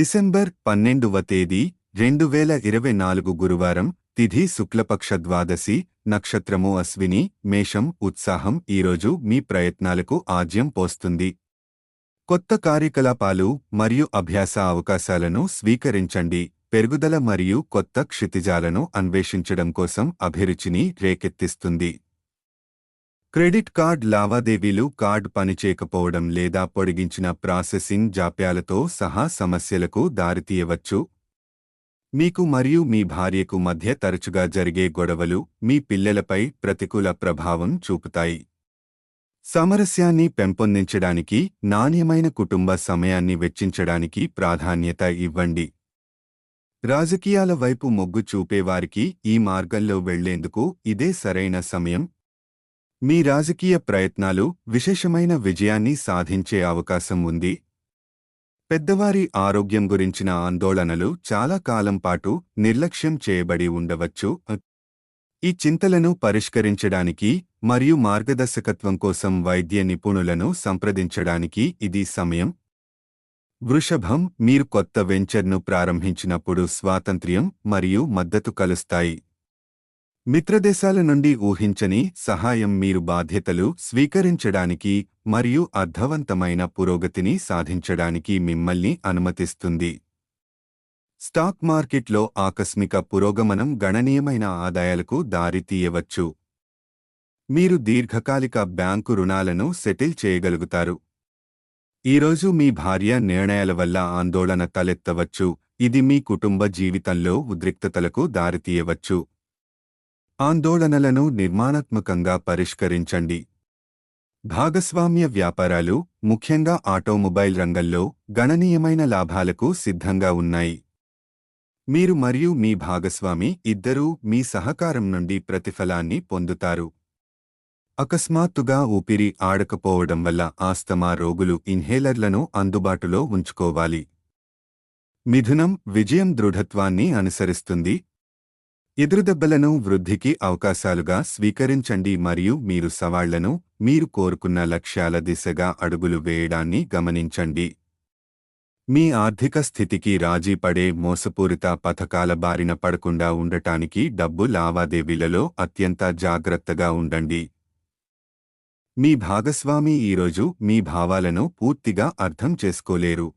December పన్నెండవ తేదీ రెండు వేల ఇరవై నాలుగు గురువారం తిథి శుక్లపక్ష ద్వాదశి నక్షత్రము అశ్విని మేషం ఉత్సాహం ఈరోజు మీ ప్రయత్నాలకు ఆజ్యం పోస్తుంది. కొత్త కార్యకలాపాలు మరియు అభ్యాస అవకాశాలను స్వీకరించండి. పెరుగుదల మరియు కొత్త క్షితిజాలను అన్వేషించడం కోసం అభిరుచిని రేకెత్తిస్తుంది. క్రెడిట్ కార్డ్ లావాదేవీలు కార్డ్ పనిచేయకపోవడం లేదా పొడిగించిన ప్రాసెసింగ్ జాప్యాలతో సహా సమస్యలకు దారితీయవచ్చు. మీకు మరియు మీ భార్యకు మధ్య తరచుగా జరిగే గొడవలు మీ పిల్లలపై ప్రతికూల ప్రభావం చూపుతాయి. సామరస్యాన్ని పెంపొందించడానికి నాణ్యమైన కుటుంబ సమయాన్ని వెచ్చించడానికి ప్రాధాన్యత ఇవ్వండి. రాజకీయాల వైపు మొగ్గు చూపేవారికి ఈ మార్గంలో వెళ్ళేందుకు ఇదే సరైన సమయం. మీ రాజకీయ ప్రయత్నాలు విశేషమైన విజయాన్ని సాధించే అవకాశం ఉంది. పెద్దవారి ఆరోగ్యం గురించిన ఆందోళనలు చాలా కాలం పాటు నిర్లక్ష్యం చేయబడి ఉండవచ్చు. ఈ చింతలను పరిష్కరించడానికి మరియు మార్గదర్శకత్వం కోసం వైద్య నిపుణులను సంప్రదించడానికి ఇది సమయం. వృషభం మీరు కొత్త వెంచర్ను ప్రారంభించినప్పుడు స్వాతంత్ర్యం మరియు మద్దతు కలుస్తాయి. మిత్రదేశాల నుండి ఊహించని సహాయం మీరు బాధ్యతలు స్వీకరించడానికి మరియు అర్థవంతమైన పురోగతిని సాధించడానికి మిమ్మల్ని అనుమతిస్తుంది. స్టాక్ మార్కెట్లో ఆకస్మిక పురోగమనం గణనీయమైన ఆదాయాలకు దారితీయవచ్చు మీరు దీర్ఘకాలిక బ్యాంకు రుణాలను సెటిల్ చేయగలుగుతారు. ఈరోజు మీ భార్య నిర్ణయాల వల్ల ఆందోళన తలెత్తవచ్చు. ఇది మీ కుటుంబ జీవితంలో ఉద్రిక్తతలకు దారితీయవచ్చు ఆందోళనలను నిర్మాణాత్మకంగా పరిష్కరించండి. భాగస్వామ్య వ్యాపారాలు ముఖ్యంగా ఆటోమొబైల్ రంగంలో గణనీయమైన లాభాలకు సిద్ధంగా ఉన్నాయి. మీరు మరియు మీ భాగస్వామి ఇద్దరూ మీ సహకారం నుండి ప్రతిఫలాన్ని పొందుతారు. అకస్మాత్తుగా ఊపిరి ఆడకపోవడం వల్ల ఆస్తమా రోగులు ఇన్హేలర్లను అందుబాటులో ఉంచుకోవాలి. మిథునం విజయం దృఢత్వాన్ని అనుసరిస్తుంది. ఎదురుదెబ్బలను వృద్ధికి అవకాశాలుగా స్వీకరించండి మరియు మీరు సవాళ్ళను మీరు కోరుకున్న లక్ష్యాల దిశగా అడుగులు వేయడాన్ని గమనించండి. మీ ఆర్థిక స్థితికి రాజీ పడే మోసపూరిత పథకాల బారిన పడకుండా ఉండటానికి డబ్బు లావాదేవీలలో అత్యంత జాగ్రత్తగా ఉండండి. మీ భాగస్వామి ఈరోజు మీ భావాలను పూర్తిగా అర్థం చేసుకోలేరు.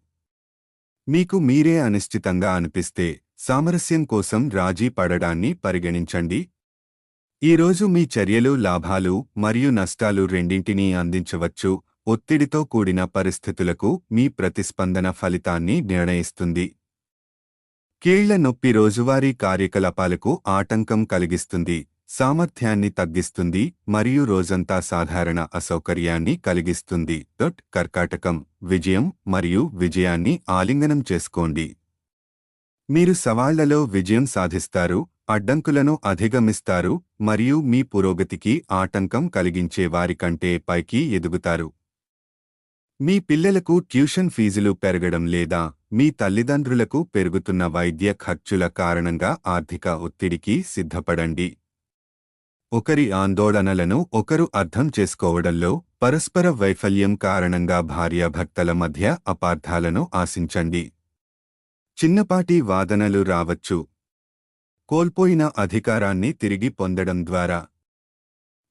మీకు మీరే అనిశ్చితంగా అనిపిస్తే సామరస్యం కోసం రాజీ పడడాన్ని పరిగణించండి. ఈరోజు మీ చర్యలు లాభాలు మరియు నష్టాలు రెండింటినీ అందించవచ్చు. ఒత్తిడితో కూడిన పరిస్థితులకు మీ ప్రతిస్పందన ఫలితాన్ని నిర్ణయిస్తుంది. కీళ్ళ నొప్పి రోజువారీ కార్యకలాపాలకు ఆటంకం కలిగిస్తుంది. సామర్థ్యాన్ని తగ్గిస్తుంది మరియు రోజంతా సాధారణ అసౌకర్యాన్ని కలిగిస్తుంది. దొట్ కర్కాటకం. విజయం మరియు విజయాన్ని ఆలింగనం చేసుకోండి. మీరు సవాళ్ళలో విజయం సాధిస్తారు అడ్డంకులను అధిగమిస్తారు మరియు మీ పురోగతికి ఆటంకం కలిగించే వారికంటే పైకి ఎదుగుతారు. మీ పిల్లలకు ట్యూషన్ ఫీజులు పెరగడం లేదా మీ తల్లిదండ్రులకు పెరుగుతున్న వైద్య ఖర్చుల కారణంగా ఆర్థిక ఒత్తిడికి సిద్ధపడండి. ఒకరి ఆందోళనలను ఒకరు అర్థం చేసుకోవడంలో పరస్పర వైఫల్యం కారణంగా భార్యాభర్తల మధ్య అపార్థాలను ఆశించండి. చిన్నపాటి వాదనలు రావచ్చు. కోల్పోయిన అధికారాన్ని తిరిగి పొందడం ద్వారా.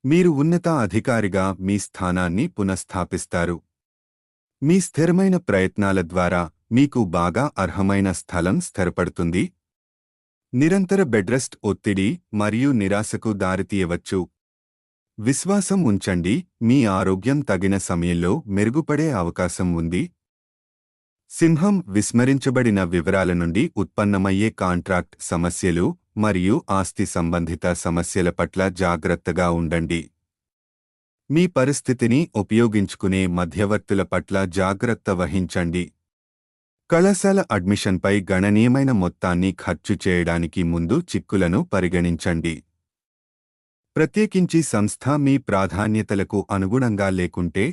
మీరు ఉన్నత అధికారిగా మీ స్థానాన్ని పునఃస్థాపిస్తారు. మీ స్థిరమైన ప్రయత్నాల ద్వారా మీకు బాగా అర్హమైన స్థలం స్థిరపడుతుంది. నిరంతర బెడ్రెస్ట్ ఒత్తిడి మరియు నిరాశకు దారితీయవచ్చు. విశ్వాసం ఉంచండి మీ ఆరోగ్యం తగిన సమయంలో మెరుగుపడే అవకాశం ఉంది. సింహం విస్మరించబడిన వివరాల నుండి ఉత్పన్నమయ్యే కాంట్రాక్ట్ సమస్యలు మరియు ఆస్తి సంబంధిత సమస్యల పట్ల జాగ్రత్తగా ఉండండి. మీ పరిస్థితిని ఉపయోగించుకునే మధ్యవర్తుల పట్ల జాగ్రత్త వహించండి. కళాశాల అడ్మిషన్పై గణనీయమైన మొత్తాన్ని ఖర్చు చేయడానికి ముందు చిక్కులను పరిగణించండి. ప్రత్యేకించి సంస్థ మీ ప్రాధాన్యతలకు అనుగుణంగా లేకుంటే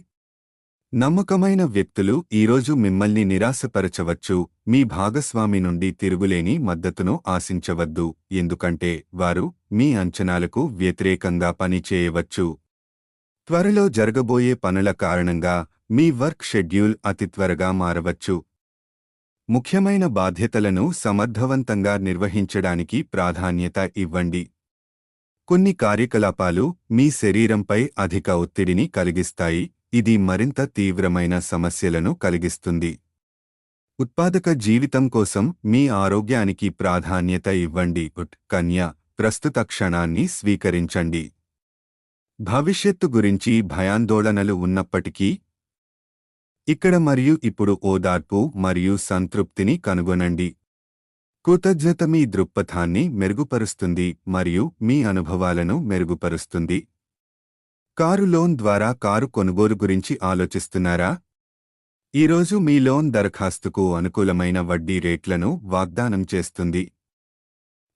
నమ్మకమైన వ్యక్తులు ఈరోజు మిమ్మల్ని నిరాశపరచవచ్చు మీ భాగస్వామి నుండి తిరుగులేని మద్దతును ఆశించవద్దు ఎందుకంటే వారు మీ అంచనాలకు వ్యతిరేకంగా పనిచేయవచ్చు. త్వరలో జరగబోయే పనుల కారణంగా మీ వర్క్ షెడ్యూల్ అతి త్వరగా మారవచ్చు. ముఖ్యమైన బాధ్యతలను సమర్థవంతంగా నిర్వహించడానికి ప్రాధాన్యత ఇవ్వండి. కొన్ని కార్యకలాపాలు మీ శరీరంపై అధిక ఒత్తిడిని కలిగిస్తాయి ఇది మరింత తీవ్రమైన సమస్యలను కలిగిస్తుంది. ఉత్పాదక జీవితం కోసం మీ ఆరోగ్యానికి ప్రాధాన్యత ఇవ్వండి. ఉట్ కన్య ప్రస్తుత క్షణాన్ని స్వీకరించండి. భవిష్యత్తు గురించి భయాందోళనలు ఉన్నప్పటికీ ఇక్కడ మరియు ఇప్పుడు ఓదార్పు మరియు సంతృప్తిని కనుగొనండి. కృతజ్ఞత మీ దృక్పథాన్ని మెరుగుపరుస్తుంది మరియు మీ అనుభవాలను మెరుగుపరుస్తుంది. కారు లోన్ ద్వారా కారు కొనుగోలు గురించి ఆలోచిస్తున్నారా? ఈరోజు మీ లోన్ దరఖాస్తుకు అనుకూలమైన వడ్డీ రేట్లను వాగ్దానం చేస్తుంది.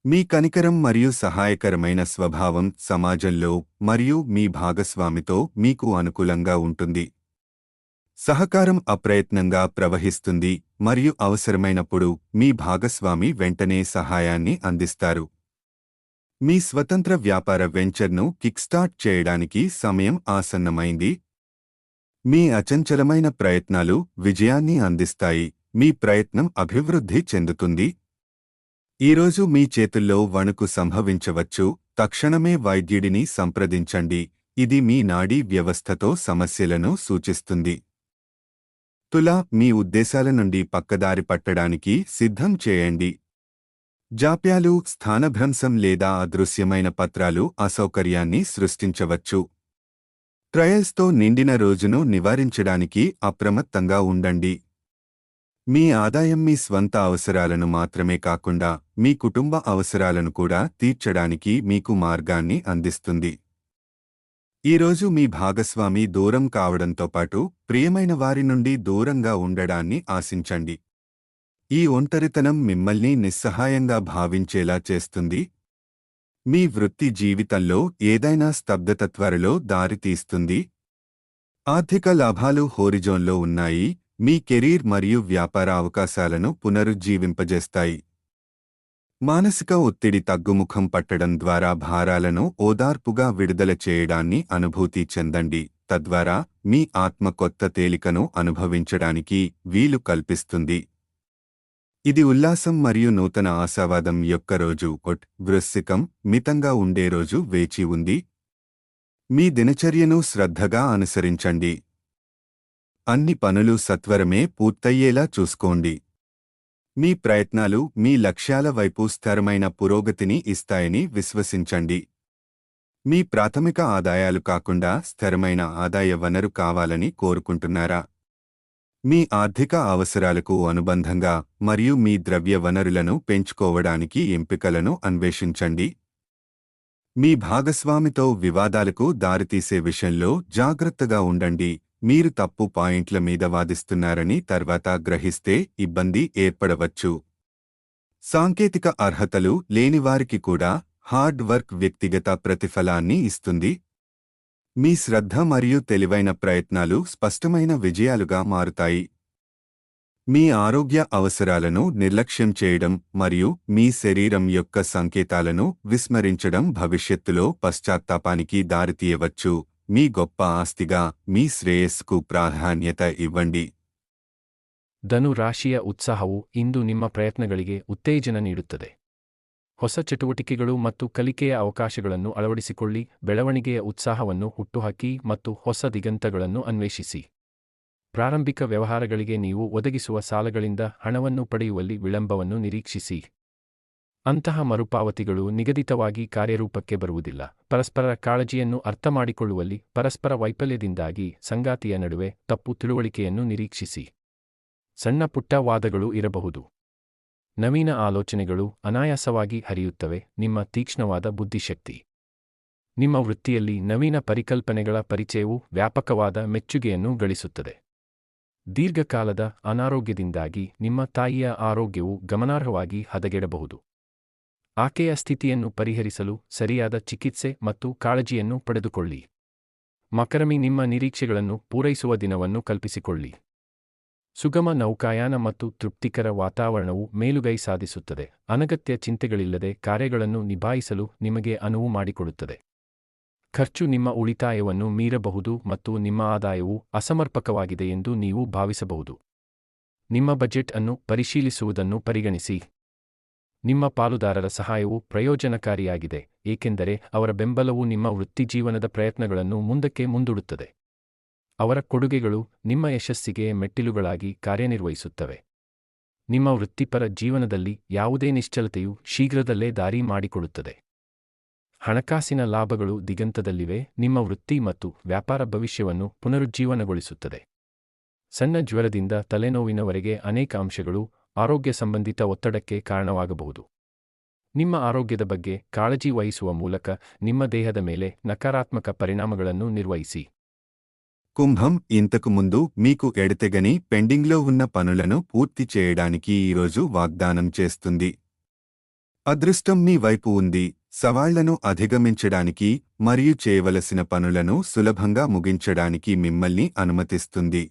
మీ కనికరం మరియు సహాయకరమైన స్వభావం సమాజంలో మరియు మీ భాగస్వామితో మీకు అనుకూలంగా ఉంటుంది. సహకారం అప్రయత్నంగా ప్రవహిస్తుంది మరియు అవసరమైనప్పుడు మీ భాగస్వామి వెంటనే సహాయాన్ని అందిస్తారు. మీ స్వతంత్ర వ్యాపార వెంచర్ను కిక్స్టార్ట్ చేయడానికి సమయం ఆసన్నమైంది. మీ అచంచలమైన ప్రయత్నాలు విజయాన్ని అందిస్తాయి. మీ ప్రయత్నం అభివృద్ధి చెందుతుంది. ఈరోజు మీ చేతుల్లో వణుకు సంభవించవచ్చు. తక్షణమే వైద్యుడిని సంప్రదించండి. ఇది మీ నాడీ వ్యవస్థతో సమస్యలను సూచిస్తుంది. తులా మీ ఉద్దేశాల నుండి పక్కదారి పట్టడానికి సిద్ధం చేయండి. జాప్యాలు స్థానభ్రంశం లేదా అదృశ్యమైన పత్రాలు అసౌకర్యాన్ని సృష్టించవచ్చు. ట్రయల్స్తో నిండిన రోజును నివారించడానికి అప్రమత్తంగా ఉండండి. మీ ఆదాయం మీ స్వంత అవసరాలను మాత్రమే కాకుండా మీ కుటుంబ అవసరాలను కూడా తీర్చడానికి మీకు మార్గాన్ని అందిస్తుంది. ఈరోజు మీ భాగస్వామి దూరం కావడంతో పాటు ప్రియమైన వారి నుండి దూరంగా ఉండడాన్ని ఆశించండి. ఈ ఒంటరితనం మిమ్మల్ని నిస్సహాయంగా భావించేలా చేస్తుంది. మీ వృత్తి జీవితంలో ఏదైనా స్తబ్దత త్వరలో దారితీస్తుంది ఆర్థిక లాభాలు హోరిజోన్లో ఉన్నాయి. మీ కెరీర్ మరియు వ్యాపార అవకాశాలను పునరుజ్జీవింపజేస్తాయి. మానసిక ఒత్తిడి తగ్గుముఖం పట్టడం ద్వారా భారాలను ఓదార్పుగా విడుదల చేయడాన్ని అనుభూతి చెందండి. తద్వారా మీ ఆత్మ కొత్త తేలికను అనుభవించడానికి వీలు కల్పిస్తుంది. ఇది ఉల్లాసం మరియు నూతన ఆశావాదం యొక్క రోజు. ఒట్ వృశ్చికం మితంగా ఉండే రోజు వేచి ఉంది. మీ దినచర్యను శ్రద్ధగా అనుసరించండి. అన్ని పనులు సత్వరమే పూర్తయ్యేలా చూసుకోండి. మీ ప్రయత్నాలు మీ లక్ష్యాల వైపు స్థిరమైన పురోగతిని ఇస్తాయని విశ్వసించండి. మీ ప్రాథమిక ఆదాయాలు కాకుండా స్థిరమైన ఆదాయ వనరు కావాలని కోరుకుంటున్నారా? మీ ఆర్థిక అవసరాలకు అనుబంధంగా మరియు మీ ద్రవ్య వనరులను పెంచుకోవడానికి ఎంపికలను అన్వేషించండి. మీ భాగస్వామితో వివాదాలకు దారితీసే విషయంలో జాగ్రత్తగా ఉండండి. మీరు తప్పు పాయింట్ల మీద వాదిస్తున్నారని తర్వాత గ్రహిస్తే ఇబ్బంది ఏర్పడవచ్చు. సాంకేతిక అర్హతలు లేనివారికి కూడా హార్డ్ వర్క్ వ్యక్తిగత ప్రతిఫలాన్ని ఇస్తుంది. మీ శ్రద్ధ మరియు తెలివైన ప్రయత్నాలు స్పష్టమైన విజయాలుగా మారుతాయి మీ ఆరోగ్య అవసరాలను నిర్లక్ష్యం చేయడం మరియు మీ శరీరం యొక్క సంకేతాలను విస్మరించడం భవిష్యత్తులో పశ్చాత్తాపానికి దారితీయవచ్చు మీ గొప్ప ఆస్తిగా మీ శ్రేయస్సుకు ప్రాధాన్యత ఇవ్వండి ಧನು ರಾಶಿಯ ಉತ್ಸಾಹವು ಇಂದು ನಿಮ್ಮ ಪ್ರಯತ್ನಗಳಿಗೆ ಉತ್ತೇಜನ ನೀಡುತ್ತದೆ ಹೊಸ ಚಟುವಟಿಕೆಗಳು ಮತ್ತು ಕಲಿಕೆಯ ಅವಕಾಶಗಳನ್ನು ಅಳವಡಿಸಿಕೊಳ್ಳಿ, ಬೆಳವಣಿಗೆಯ ಉತ್ಸಾಹವನ್ನು ಹುಟ್ಟುಹಾಕಿ ಮತ್ತು ಹೊಸ ದಿಗಂತಗಳನ್ನು ಅನ್ವೇಷಿಸಿ. ಪ್ರಾರಂಭಿಕ ವ್ಯವಹಾರಗಳಿಗೆ ನೀವು ಒದಗಿಸುವ ಸಾಲಗಳಿಂದ ಹಣವನ್ನು ಪಡೆಯುವಲ್ಲಿ ವಿಳಂಬವನ್ನು ನಿರೀಕ್ಷಿಸಿ. ಅಂತಹ ಮರುಪಾವತಿಗಳು ನಿಗದಿತವಾಗಿ ಕಾರ್ಯರೂಪಕ್ಕೆ ಬರುವುದಿಲ್ಲ. ಪರಸ್ಪರ ಕಾಳಜಿಯನ್ನು ಅರ್ಥಮಾಡಿಕೊಳ್ಳುವಲ್ಲಿ ಪರಸ್ಪರ ವೈಫಲ್ಯದಿಂದಾಗಿ ಸಂಗಾತಿಯ ನಡುವೆ ತಪ್ಪು ತಿಳುವಳಿಕೆಯನ್ನು ನಿರೀಕ್ಷಿಸಿ. ಸಣ್ಣ ಪುಟ್ಟ ವಾದಗಳು ಇರಬಹುದು. ನವೀನ ಆಲೋಚನೆಗಳು ಅನಾಯಾಸವಾಗಿ ಹರಿಯುತ್ತವೆ, ನಿಮ್ಮ ತೀಕ್ಷ್ಣವಾದ ಬುದ್ಧಿಶಕ್ತಿ. ನಿಮ್ಮ ವೃತ್ತಿಯಲ್ಲಿ ನವೀನ ಪರಿಕಲ್ಪನೆಗಳ ಪರಿಚಯವು ವ್ಯಾಪಕವಾದ ಮೆಚ್ಚುಗೆಯನ್ನು ಗಳಿಸುತ್ತದೆ. ದೀರ್ಘಕಾಲದ ಅನಾರೋಗ್ಯದಿಂದಾಗಿ ನಿಮ್ಮ ತಾಯಿಯ ಆರೋಗ್ಯವು ಗಮನಾರ್ಹವಾಗಿ ಹದಗೆಡಬಹುದು. ಆಕೆಯ ಸ್ಥಿತಿಯನ್ನು ಪರಿಹರಿಸಲು ಸರಿಯಾದ ಚಿಕಿತ್ಸೆ ಮತ್ತು ಕಾಳಜಿಯನ್ನು ಪಡೆದುಕೊಳ್ಳಿ. ಮಕರಮಿ ನಿಮ್ಮ ನಿರೀಕ್ಷೆಗಳನ್ನು ಪೂರೈಸುವ ದಿನವನ್ನು ಕಲ್ಪಿಸಿಕೊಳ್ಳಿ. ಸುಗಮ ನೌಕಾಯಾನ ಮತ್ತು ತೃಪ್ತಿಕರ ವಾತಾವರಣವು ಮೇಲುಗೈ ಸಾಧಿಸುತ್ತದೆ. ಅನಗತ್ಯ ಚಿಂತೆಗಳಿಲ್ಲದೆ ಕಾರ್ಯಗಳನ್ನು ನಿಭಾಯಿಸಲು ನಿಮಗೆ ಅನುವು ಮಾಡಿಕೊಡುತ್ತದೆ. ಖರ್ಚು ನಿಮ್ಮ ಉಳಿತಾಯವನ್ನು ಮೀರಬಹುದು ಮತ್ತು ನಿಮ್ಮ ಆದಾಯವು ಅಸಮರ್ಪಕವಾಗಿದೆ ಎಂದು ನೀವು ಭಾವಿಸಬಹುದು. ನಿಮ್ಮ ಬಜೆಟ್ ಅನ್ನು ಪರಿಶೀಲಿಸುವುದನ್ನು ಪರಿಗಣಿಸಿ. ನಿಮ್ಮ ಪಾಲುದಾರರ ಸಹಾಯವು ಪ್ರಯೋಜನಕಾರಿಯಾಗಿದೆ, ಏಕೆಂದರೆ ಅವರ ಬೆಂಬಲವು ನಿಮ್ಮ ವೃತ್ತಿಜೀವನದ ಪ್ರಯತ್ನಗಳನ್ನು ಮುಂದಕ್ಕೆ ಮುಂದೂಡುತ್ತದೆ. ಅವರ ಕೊಡುಗೆಗಳು ನಿಮ್ಮ ಯಶಸ್ಸಿಗೆ ಮೆಟ್ಟಿಲುಗಳಾಗಿ ಕಾರ್ಯನಿರ್ವಹಿಸುತ್ತವೆ. ನಿಮ್ಮ ವೃತ್ತಿಪರ ಜೀವನದಲ್ಲಿ ಯಾವುದೇ ನಿಶ್ಚಲತೆಯು ಶೀಘ್ರದಲ್ಲೇ ದಾರಿ ಮಾಡಿಕೊಡುತ್ತದೆ. ಹಣಕಾಸಿನ ಲಾಭಗಳು ದಿಗಂತದಲ್ಲಿವೆ, ನಿಮ್ಮ ವೃತ್ತಿ ಮತ್ತು ವ್ಯಾಪಾರ ಭವಿಷ್ಯವನ್ನು ಪುನರುಜ್ಜೀವನಗೊಳಿಸುತ್ತದೆ. ಸಣ್ಣ ಜ್ವರದಿಂದ ತಲೆನೋವಿನವರೆಗೆ ಅನೇಕ ಅಂಶಗಳು ಆರೋಗ್ಯ ಸಂಬಂಧಿತ ಒತ್ತಡಕ್ಕೆ ಕಾರಣವಾಗಬಹುದು. ನಿಮ್ಮ ಆರೋಗ್ಯದ ಬಗ್ಗೆ ಕಾಳಜಿ ವಹಿಸುವ ಮೂಲಕ ನಿಮ್ಮ ದೇಹದ ಮೇಲೆ ನಕಾರಾತ್ಮಕ ಪರಿಣಾಮಗಳನ್ನು ನಿರ್ವಹಿಸಿ. కుంభం ఇంతకు ముందు మీకు ఎడతెగని పెండింగ్లో ఉన్న పనులను పూర్తి చేయడానికి ఈరోజు వాగ్దానం చేస్తుంది. అదృష్టం మీ వైపు ఉంది. సవాళ్ళను అధిగమించడానికి మరియు చేయవలసిన పనులను సులభంగా ముగించడానికి మిమ్మల్ని అనుమతిస్తుంది.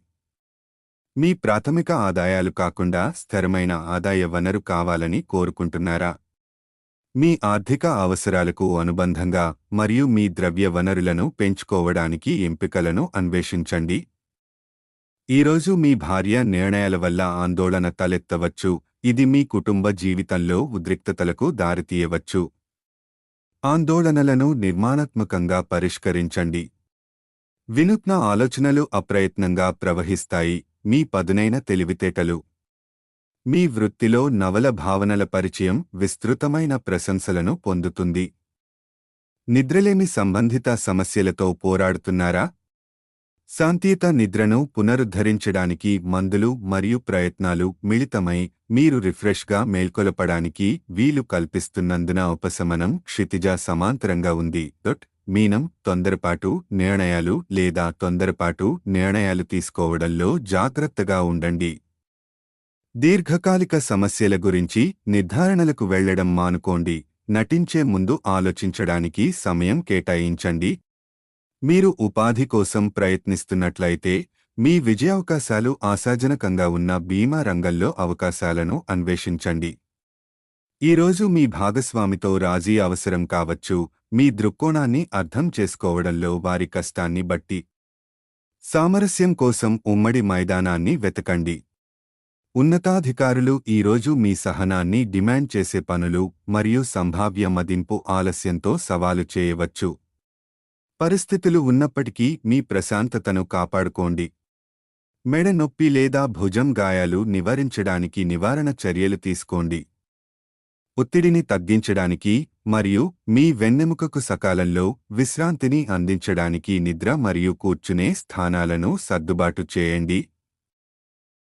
మీ ప్రాథమిక ఆదాయాలు కాకుండా స్థిరమైన ఆదాయ వనరు కావాలని కోరుకుంటున్నారా? మీ ఆర్థిక అవసరాలకు అనుబంధంగా మరియు మీ ద్రవ్య వనరులను పెంచుకోవడానికి ఎంపికలను అన్వేషించండి. ఈరోజు మీ భార్య నిర్ణయాల వల్ల ఆందోళన తలెత్తవచ్చు. ఇది మీ కుటుంబ జీవితంలో ఉద్రిక్తతలకు దారితీయవచ్చు. ఆందోళనలను నిర్మాణాత్మకంగా పరిష్కరించండి. వినూత్న ఆలోచనలు అప్రయత్నంగా ప్రవహిస్తాయి. మీ పదునైన తెలివితేటలు మీ వృత్తిలో నవల భావనల పరిచయం విస్తృతమైన ప్రశంసలను పొందుతుంది. నిద్రలేమి సంబంధిత సమస్యలతో పోరాడుతున్నారా? శాంతియుత నిద్రను పునరుద్ధరించడానికి మందులు మరియు ప్రయత్నాలు మిళితమై మీరు రిఫ్రెష్గా మేల్కొలపడానికి వీలు కల్పిస్తున్నందున ఉపశమనం క్షితిజ సమాంతరంగా ఉంది. డొట్ మీనం తొందరపాటు నిర్ణయాలు లేదా తొందరపాటు నిర్ణయాలు తీసుకోవడంలో జాగ్రత్తగా ఉండండి. దీర్ఘకాలిక సమస్యల గురించి నిర్ధారణలకు వెళ్ళడం మానుకోండి. నటించే ముందు ఆలోచించడానికి సమయం కేటాయించండి. మీరు ఉపాధి కోసం ప్రయత్నిస్తున్నట్లయితే మీ విజయావకాశాలు ఆశాజనకంగా ఉన్న బీమా రంగంలో అవకాశాలను అన్వేషించండి. ఈరోజు మీ భాగస్వామితో రాజీ అవసరం కావచ్చు. మీ దృక్కోణాన్ని అర్థం చేసుకోవడంలో వారి కష్టాన్ని బట్టి. సామరస్యం కోసం ఉమ్మడి మైదానాన్ని వెతకండి. ఉన్నతాధికారులు ఈరోజు మీ సహనాన్ని డిమాండ్ చేసే పనులు మరియు సంభావ్య మదింపు ఆలస్యంతో సవాలు చేయవచ్చు. పరిస్థితులు ఉన్నప్పటికీ మీ ప్రశాంతతను కాపాడుకోండి. మెడ నొప్పి లేదా భుజం గాయాలు నివారించడానికి నివారణ చర్యలు తీసుకోండి. ఒత్తిడిని తగ్గించడానికి మరియు మీ వెన్నెముకకు సకాలంలో విశ్రాంతిని అందించడానికి నిద్ర మరియు కూర్చునే స్థానాలను సర్దుబాటు చేయండి.